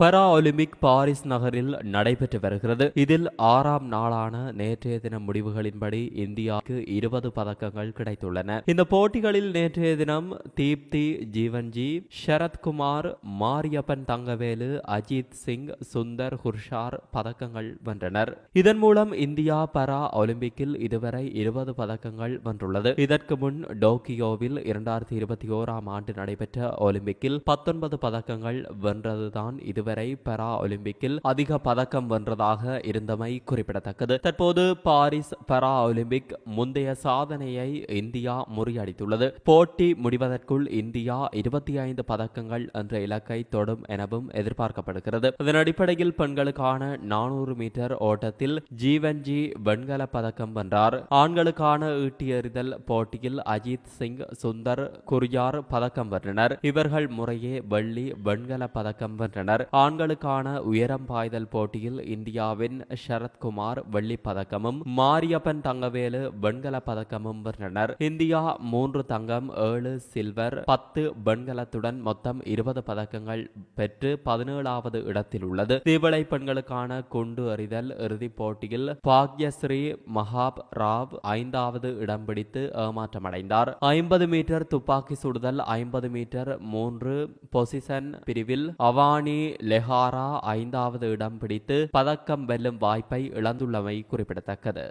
பரா Olympic Paris நகரில் நடைபெற்று வருகிறது. இதில் ஆறாம் நாளான நேற்றைய தின முடிவுகளின்படி இந்தியாவுக்கு இருபது பதக்கங்கள் கிடைத்துள்ளன. இந்த போட்டிகளில் நேற்றைய தினம் தீப்தி ஜீவன்ஜி சரத்குமார் மாரியப்பன் தங்கவேலு அஜித் சிங் சுந்தர் ஹுர்ஷார் பதக்கங்கள் வென்றனர். இதன் மூலம் இந்தியா பரா ஒலிம்பிக்கில் இதுவரை இருபது பதக்கங்கள் வென்றுள்ளது. இதற்கு முன் டோக்கியோவில் இரண்டாயிரத்தி இருபத்தி ஓராம் ஆண்டு நடைபெற்ற ஒலிம்பிக்கில் பத்தொன்பது பதக்கங்கள் வென்றதுதான் இது இதுவரை பரா ஒலிம்பிக்கில் அதிக பதக்கம் வென்றதாக இருந்தமை குறிப்பிடத்தக்கது. தற்போது பாரிஸ் பரா ஒலிம்பிக் முந்தைய சாதனையை இந்தியா முறியடித்துள்ளது. போட்டி முடிவதற்குள் இந்தியா இருபத்தி ஐந்து பதக்கங்கள் என்ற இலக்கை தொடும் எனவும் எதிர்பார்க்கப்படுகிறது. இதன் அடிப்படையில் பெண்களுக்கான நானூறு மீட்டர் ஓட்டத்தில் ஜீவன்ஜி வெண்கல பதக்கம் வென்றார். ஆண்களுக்கான ஈட்டி எறிதல் போட்டியில் அஜித் சிங் சுந்தர் குரியார் பதக்கம் வென்றனர். இவர்கள் முறையே வெள்ளி வெண்கல பதக்கம் வென்றனர். ஆண்களுக்கான உயரம் பாய்தல் போட்டியில் இந்தியாவின் சரத்குமார் வெள்ளி பதக்கமும் மாரியப்பன் தங்கவேலு வெண்கல பதக்கமும் வென்றனர். இந்தியா மூன்று தங்கம் ஏழு சில்வர் பத்து வெண்கலத்துடன் மொத்தம் இருபது பதக்கங்கள் பெற்று பதினேழாவது இடத்தில் உள்ளது. திவளை பெண்களுக்கான குண்டு எறிதல் இறுதிப் போட்டியில் பாக்யஸ்ரீ மகாப் ராவ் ஐந்தாவது இடம் பிடித்து ஏமாற்றமடைந்தார். ஐம்பது மீட்டர் துப்பாக்கி சுடுதல் ஐம்பது மீட்டர் மூன்று பொசிசன் பிரிவில் அவானி லெஹாரா ஐந்தாவது இடம் பிடித்து பதக்கம் வெல்லும் வாய்ப்பை இழந்துள்ளமை குறிப்பிடத்தக்கது.